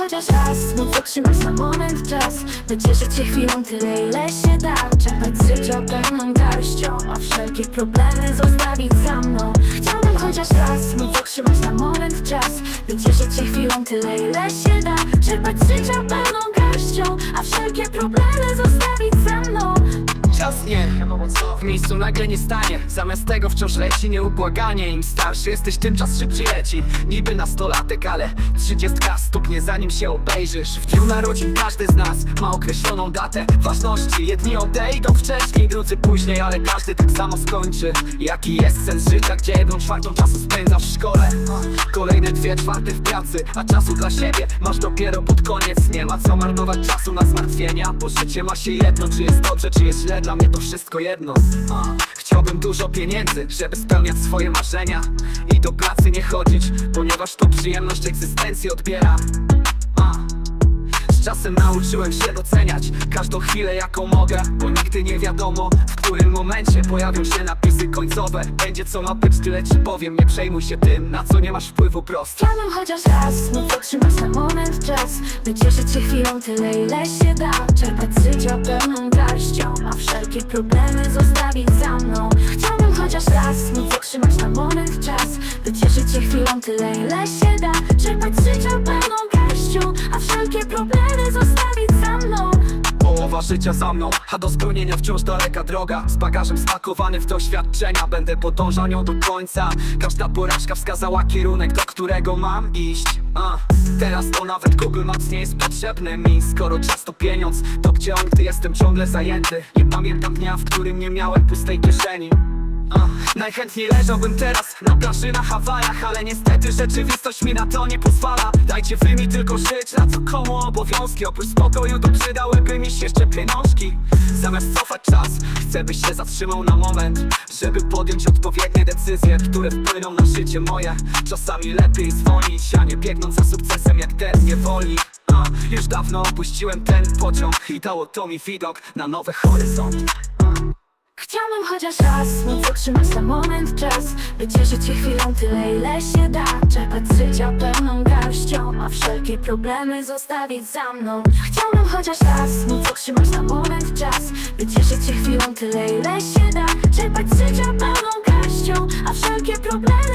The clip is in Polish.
chociaż raz Móc otrzymać na moment czas. By cieszyć się chwilą tyle ile się da. Czerpać z życia pełną garścią A wszelkie problemy zostawić za mną. Chciałbym chociaż raz Móc otrzymać na moment czas. By cieszyć się chwilą tyle ile się da. Czerpać z życia pełną garścią A wszelkie problemy zostawić za mną Czas? Nie, w miejscu nagle nie stanie. Zamiast tego wciąż leci nieubłaganie. Im starszy jesteś, tym czas szybciej leci Niby nastolatek, ale trzydziestka stuknie zanim się obejrzysz. W dniu narodzin każdy z nas ma określoną datę ważności Jedni odejdą wcześniej, drudzy później Ale każdy tak samo skończy. Jaki jest sens życia, gdzie jedną czwartą czasu spędzasz w szkole? Kolejne dwie czwarte w pracy, a czasu dla siebie masz dopiero pod koniec. Nie ma co marnować czasu na zmartwienia Bo życie ma się jedno, czy jest dobrze, czy jest źle Dla mnie to wszystko jedno. Chciałbym dużo pieniędzy, żeby spełniać swoje marzenia. I do pracy nie chodzić, ponieważ to przyjemność egzystencji odbiera. Z czasem nauczyłem się doceniać każdą chwilę jaką mogę Bo nigdy nie wiadomo w którym momencie pojawią się napisy końcowe. Będzie co ma być, tyle ci powiem, nie przejmuj się tym na co nie masz wpływu prosto. Chciałbym chociaż raz móc otrzymać na moment czas By cieszyć się chwilą tyle ile się da. Czerpać z życia pełną garścią A wszelkie problemy zostawić za mną. Chciałbym chociaż raz móc otrzymać na moment czas By cieszyć się chwilą tyle ile się da. Czerpać życia Życia za mną, a do spełnienia wciąż daleka droga. Z bagażem spakowany w doświadczenia, będę podążał nią do końca. Każda porażka wskazała kierunek, do którego mam iść. A, Teraz to nawet Google Maps nie jest potrzebny mi. Skoro czas to pieniądz, to gdzie on, gdy jestem ciągle zajęty? Nie pamiętam dnia, w którym nie miałem pustej kieszeni Najchętniej leżałbym teraz na plaży na Hawajach Ale niestety rzeczywistość mi na to nie pozwala. Dajcie wy mi tylko żyć, na co komu obowiązki. Oprócz spokoju to przydałyby mi się jeszcze pieniążki. Zamiast cofać czas, chcę byś się zatrzymał na moment Żeby podjąć odpowiednie decyzje, które wpłyną na życie moje. Czasami lepiej zwolnić, a nie biegnąć za sukcesem jak ten niewolnik Już dawno opuściłem ten pociąg i dało to mi widok na nowe horyzonty Chciałbym chociaż raz móc otrzymać na moment czas By cieszyć się chwilą tyle ile się da. Czerpać życia pełną garścią A wszelkie problemy zostawić za mną. Chciałbym chociaż raz móc otrzymać na moment czas By cieszyć się chwilą tyle ile się da. Czerpać życia pełną garścią A wszelkie problemy